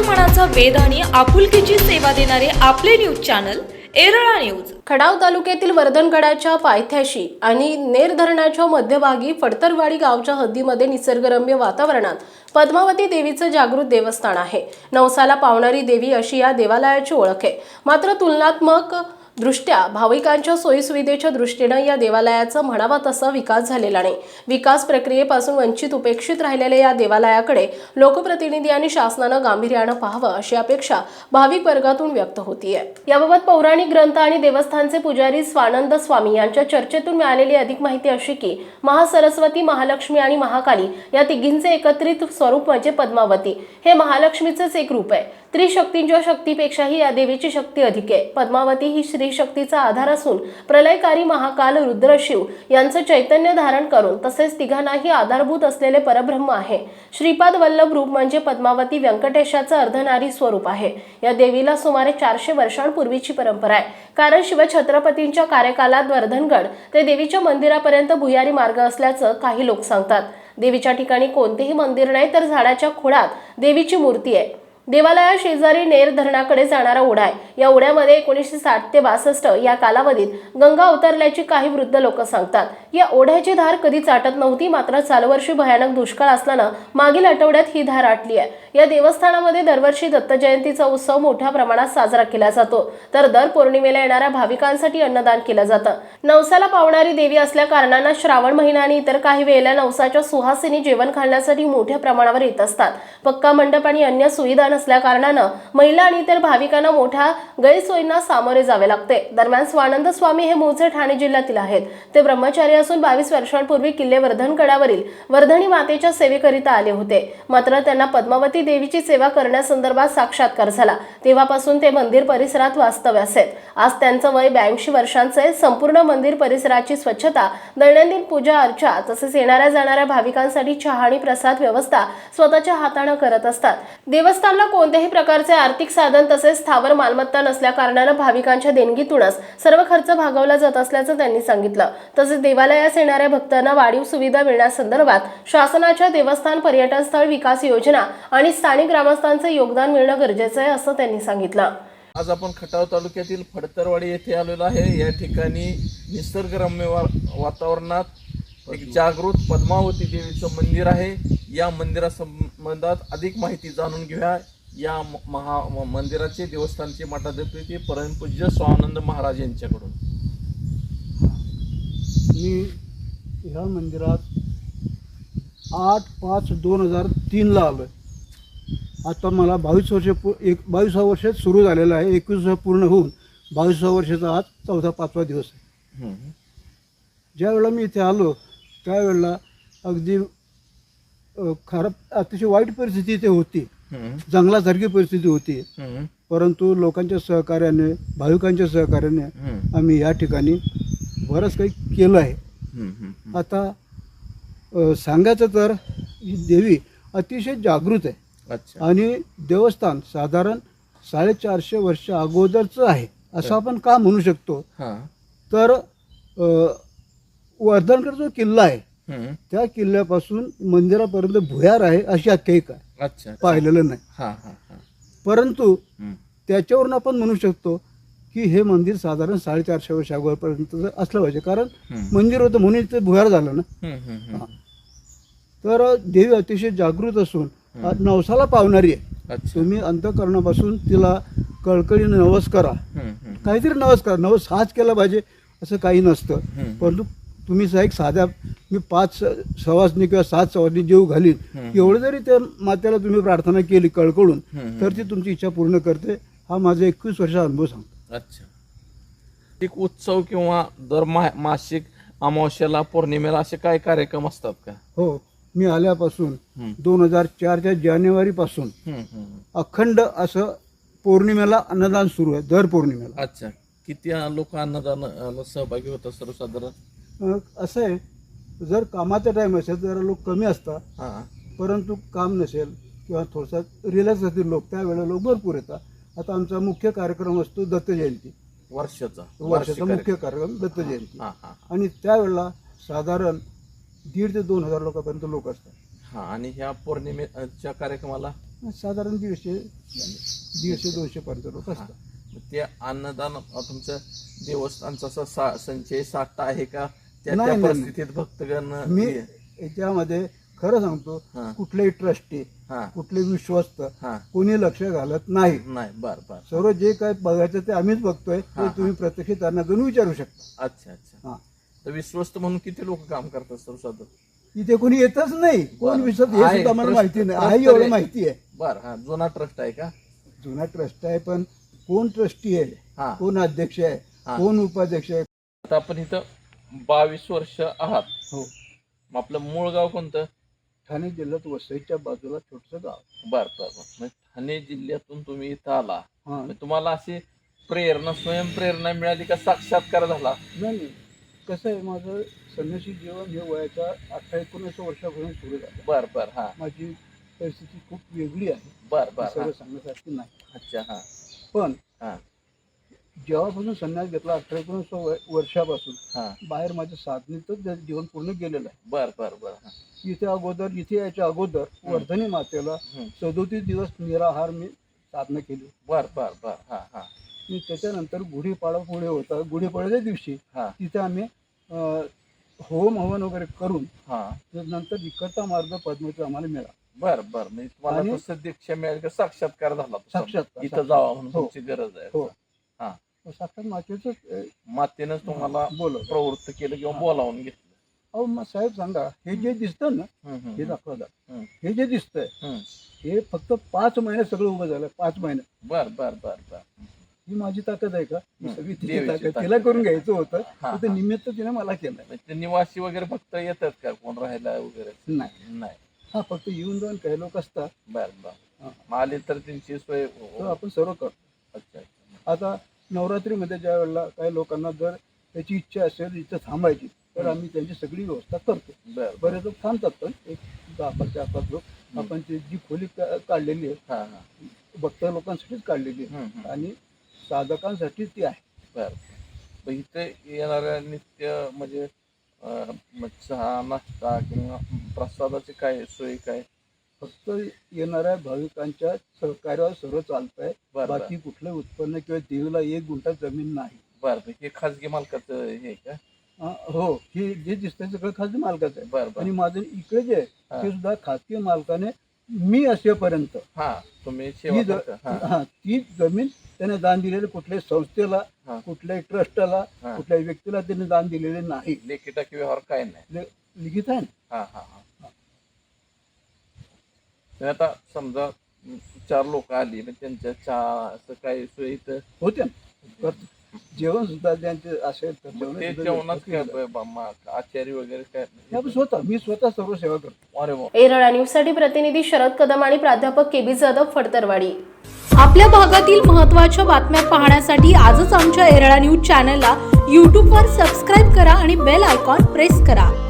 मनाचा वेद आणि आपुलकीची सेवा देणारे आपले news channel Erala news. Khadav तालुक्यातील वर्धनगडाच्या पायथ्याशी आणि नेर धरणाच्या मध्यभागी फडतरवाडी गावच्या हद्दीमध्ये निसर्गरम्य वातावरणात पद्मावती देवीचं जागृत देवस्थान आहे. नवसाला पावणारी देवी अशी या देवालयाची ओळख आहे. मात्र तुलनात्मक दृष्ट्या भाविकांच्या सोयीसुविधेच्या दृष्टीनं या देवालयाचा म्हणावा तसा विकास झालेला नाही. विकास प्रक्रियेपासून वंचित उपेक्षित राहिलेल्या या देवालयाकडे लोकप्रतिनिधी आणि शासनानं गांभीर्यानं पाहावं अशी अपेक्षा भाविक वर्गातून व्यक्त होतीये. याबाबत पौराणिक ग्रंथ आणि देवस्थानचे पुजारी स्वानंद स्वामी यांच्या चर्चेतून मिळालेली अधिक माहिती अशी की महासरस्वती महालक्ष्मी आणि महाकाली या तिघींचे एकत्रित स्वरूप म्हणजे पद्मावती. हे महालक्ष्मीचेच एक रूप आहे. त्रिशक्तींच्या शक्तीपेक्षाही या देवीची शक्ती अधिक आहे. पद्मावती ही श्री शक्तीचा आधार असून प्रलयकारी महाकाल रुद्रशिव यांचं चैतन्य धारण करून तसेच तिघांनाही आधारभूत असलेले परब्रह्म आहे. श्रीपाद वल्लभ रूप म्हणजे पद्मावती व्यंकटेशाचं अर्धनारी स्वरूप आहे. या देवीला सुमारे चारशे वर्षांपूर्वीची परंपरा आहे. कारण शिवछत्रपतींच्या कार्यकालात वर्धनगड ते देवीच्या मंदिरापर्यंत भुयारी मार्ग असल्याचं काही लोक सांगतात. देवीच्या ठिकाणी कोणतेही मंदिर नाही तर झाडाच्या खोडात देवीची मूर्ती आहे. देवालया शेजारी नेर धरणाकडे जाणारा ओढा आहे. या ओढ्यामध्ये एकोणीसशे साठ ते बासष्ट या कालावधीत गंगा अवतरल्याची काही वृद्ध लोक सांगतात. या ओढ्याची धार कधी चाटत नव्हती मात्र चालवर्षी भयानक दुष्काळ असल्यानं मागील आठवड्यात ही धार आटली आहे. या देवस्थानामध्ये दरवर्षी दत्त जयंतीचा उत्सव मोठ्या प्रमाणात साजरा केला जातो. तर दर पौर्णिमेला येणाऱ्या भाविकांसाठी अन्नदान केलं जातं. नवसाला पावणारी देवी असल्या कारणानं श्रावण महिना आणि इतर काही वेळेला नवसाच्या सुहासिनी जेवण घालण्यासाठी मोठ्या प्रमाणावर येत असतात. पक्का मंडप आणि अन्य सुविधा नसल्या कारणानं महिला आणि इतर भाविकांना मोठ्या गैरसोयींना सामोरे जावे लागते. दरम्यान स्वानंद स्वामी हे मूळचे ठाणे जिल्ह्यातील आहेत. ते ब्रह्मचारी असून बावीस वर्षांपूर्वी किल्ले वर्धनगडावरील वर्धनी मातेच्या सेवेकरिता आले होते. मात्र त्यांना पद्मावती देवीची सेवा करण्यासंदर्भात साक्षात्कार झाला. तेव्हापासून ते मंदिर परिसरात वास्तव्यास आहेत आज त्यांचं वय ब्याऐंशी वर्षांचं आहे. संपूर्ण मंदिर परिसराची स्वच्छता दैनंदिन पूजा अर्चा तसेच येणाऱ्या जाणाऱ्या भाविकांसाठी चहा आणि प्रसाद व्यवस्था स्वतःच्या हातानं करत असतात. देवस्थानला कोणत्याही प्रकारचे आर्थिक साधन तसेच स्थावर मालमत्ता नसल्या कारणानं भाविकांच्या देणगीतूनच सर्व खर्च भागवला जात असल्याचं त्यांनी सांगितलं. तसेच देवालयास येणाऱ्या भक्तांना वाढीव सुविधा मिळण्यासंदर्भात शासनाच्या देवस्थान पर्यटन स्थळ विकास योजना आणि स्थानिक ग्रामस्थांचं योगदान मिळणं गरजेचं आहे असं त्यांनी सांगितलं. आज आपण खटाव तालुक्यातील फडतरवाडी येथे आलेलो आहे. या ठिकाणी निसर्गरम्य वातावरणात जागृत पद्मावती देवीचं मंदिर आहे. या मंदिरासंबंधात अधिक माहिती जाणून घेऊया. या महा मंदिराचे देवस्थानचे मठाधिपती परमपूज्य स्वानंद महाराज यांच्याकडून. मी ह्या मंदिरात आठ पाच दोन हजार तीनला आलो आहे आता मला बावीस वर्ष पू एक बावीसा वर्षात सुरू झालेलं आहे. एकवीस पूर्ण होऊन बावीसा वर्षाचा आज चौथा पाचवा दिवस आहे. हम्म. ज्या वेळेला मी इथे आलो त्यावेळेला अगदी खराब अतिशय वाईट परिस्थिती इथे होती. जंगलासारखी परिस्थिती होती. परंतु लोकांच्या सहकार्याने भाविकांच्या सहकार्याने. आम्ही या ठिकाणी बरंच काही केलं आहे. आता सांगायचं तर ही देवी अतिशय जागृत आहे अच्छा आणि देवस्थान साधारण साडेचारशे वर्ष अगोदरचं आहे असं आपण का म्हणू शकतो तर अ, वर्धनगड जो किल्ला आहे हम्म. त्या किल्ल्यापासून मंदिरापर्यंत भुयार आहे अशी आख्यायिका आहे अच्छा पाहिलेलं नाही हा हा हा परंतु हम्म. त्याच्यावरून आपण म्हणू शकतो की हे मंदिर साधारण साडेचारशे वर्ष अगोदरपर्यंत असलं पाहिजे कारण हम्म. मंदिर होतं म्हणून ते भुयार झालं ना हम्म. हम्म. हम्म. तर देवी अतिशय जागृत असून नवसाला पावणारी आहे अच्छा तुम्ही अंतकरणापासून तिला कळकळीने नवस करा हम्म. हम्म. काहीतरी नवस करा नवस हाच केला पाहिजे असं काही नसतं हम्म. परंतु तुम्ही सा- एक साध्या मी पाच सवासनी किंवा सात सवासनी जेव घालीन. एवढं जरी त्या मात्याला तुम्ही प्रार्थना केली कळकळून. तर ती तुमची इच्छा पूर्ण करते हा माझा एकवीस वर्षाचा अनुभव सांगतो अच्छा एक उत्सव किंवा दर मा मासिक अमावस्याला पौर्णिमेला असे काय कार्यक्रम असतात का हो मी आल्यापासून. दोन हजार चारच्या जानेवारीपासून. अखंड असं पौर्णिमेला अन्नदान सुरू आहे दर पौर्णिमेला अच्छा किती लोक अन्नदान सहभागी होतात सर्वसाधारण असं आहे जर कामाचा टाईम असेल तर जरा लोक कमी असतात हा. परंतु काम नसेल किंवा थोडासा रिलॅक्स असतील लोक त्यावेळेला लोक भरपूर येतात. आता आमचा मुख्य कार्यक्रम असतो दत्त जयंती. वर्षाचा. वर्षाचा मुख्य कार्यक्रम. दत्त जयंती. हा. हा आणि त्यावेळेला साधारण दीड ते दोन हजार लोकांपर्यंत लोक असतात. हा आणि ह्या पौर्णिमेच्या कार्यक्रमाला? साधारण दीडशे दीडशे दोनशे पर्यंत लोक असतात. ते अन्नदान तुमचं देवस्थानचा असा सा- संचय साठा आहे का? त्या नाही, त्या नाही, परिस्थितीत भक्तगण मी याच्यामध्ये खरं सांगतो हा. कुठलेही ट्रस्टी हा. कुठले विश्वस्त हा. कोणी लक्ष घालत नाही. नाही बर बर. सर्व जे काय बघायचं ते आम्हीच बघतोय हा, ते तुम्ही प्रत्यक्ष त्यांना जाऊन विचारू शकता. अच्छा अच्छा. हा. तर विश्वस्त म्हणून किती लोक काम करतात सर साधं? इथे कोणी येतच नाही. कोण बरं. विश्वस्त हे आहे, सुद्धा मला trust- माहिती नाही. trust आहे एवढं आहे. माहिती आहे. बर हा जुना ट्रस्ट आहे का? जुना ट्रस्ट आहे पण कोण ट्रस्टी आहे? हा. कोण अध्यक्ष आहे. कोण उपाध्यक्ष आहे? आता आपण इथं बावीस वर्ष आहात. हो. मग आपलं मूळ गाव कोणतं? ठाणे जिल्ह्यात वसईच्या बाजूला छोटस गाव. बर मग ठाणे जिल्ह्यातून तुम्ही इथं आला. हा. मग तुम्हाला अशी प्रेरणा स्वयंप्रेरणा मिळाली का? साक्षात्कार झाला? नाही नाही. कसं आहे माझं संन्यासी जीवन हे वयाच्या अठरा एकोणीस वर्षापासून सुरू झालं. बर बर हा. माझी परिस्थिती खूप वेगळी आहे. बर बर हा. सगळं सांगण्यासारखी नाही. अच्छा हा. पण हा. जेव्हापासून संन्यास घेतला अठरा एकोणीस वर्षापासून हा. बाहेर माझ्या साधनेतच जीवन पूर्ण गेलेलं आहे. बर बर बर. हा इथे अगोदर इथे यायच्या अगोदर वर्धनी मातेला. सदोतीस दिवस निराहार मी साधना केली. बर बर बर. हा हा. मी त्याच्यानंतर गुढीपाडा पुढे होता. गुढीपाडव्याच्या दिवशी हा. तिथे आम्ही होम हवन वगैरे करून हा. नंतर इकडचा मार्ग पद्माचा आम्हाला मिळाला. बर बर. म्हणजे तुम्हाला मिळाली साक्षात्कार झाला साक्षात्कार, इथं जावा म्हणून हो. तुमची गरज आहे. हो. साक्षात मातेच मातेनंच तुम्हाला बोलवलं. प्रवृत्त केलं किंवा बोलावून घेतलं. अहो मग साहेब सांगा हे जे दिसतं ना हे दाखवा. हे जे दिसतंय. हे फक्त पाच महिने सगळं उभं झालं पाच महिने. बर बर बर बर. ही माझी ताकद आहे का. सगळी तिची ताकद. तिला करून घ्यायचं होतं ते. निमित्त तिने मला केलं. म्हणजे ते निवासी वगैरे फक्त येतात का? कोण राहायला वगैरे? नाही. नाही. हा फक्त येऊन जाऊन काही लोक असतात. बर बर. आले तर त्यांची सोय आपण सर्व करतो. अच्छा अच्छा. आता नवरात्रीमध्ये ज्या वेळेला काही लोकांना जर त्याची इच्छा असेल इथं थांबायची तर. आम्ही त्यांची सगळी व्यवस्था करतो. बर. बर बरेच लोक थांबतात पण. एक दहा पाच चार पाच लोक. आपण ती जी खोली का- काढलेली आहे भक्त लोकांसाठीच काढलेली आहे. आणि साधकांसाठी ती आहे. इथे येणाऱ्या नित्य म्हणजे चहा नाश्ता किंवा प्रसादाची काय सोय काय? फक्त येणाऱ्या भाविकांच्या सहकार्यावर सर्व चालत आहे बाकी कुठलं उत्पन्न किंवा देवीला एक गुंठा जमीन नाही. बर. हे खाजगी मालकाचं हे का? हा, हो जे दिसतंय सगळं खाजगी मालकाचं आहे. बर आणि माझं इकडे जे आहे. ते सुद्धा खाजगी मालकाने मी असेपर्यंत. हा तुम्ही ती जमीन त्याने दान दिलेले कुठल्याही संस्थेला. कुठल्याही ट्रस्टला. कुठल्याही व्यक्तीला त्याने दान दिलेले नाही. लेखी टाकी व्यवहार काय नाही. लिखित आहे तर आता समजा चार लोक आली मग त्यांच्या चहा असं काही सोय इथं होते ना करतो. जेवण सुद्धा त्यांचे असेल तर मग जेवण ते सुद्धा जेवणात व्यवस्थित काय केलं. ब- ब- मा- आचारी वगैरे काय? आपण स्वतः मी स्वतः सर्व सेवा करतो. अरे वा. एरळा न्यूजसाठी प्रतिनिधी शरद कदम आणि प्राध्यापक के बी जाधव फडतरवाडी. आपल्या भागातील महत्त्वाच्या बातम्या पाहण्यासाठी आजच आमच्या एरळा न्यूज चॅनलला यूट्यूबवर सबस्क्राईब करा आणि बेल आयकॉन प्रेस करा.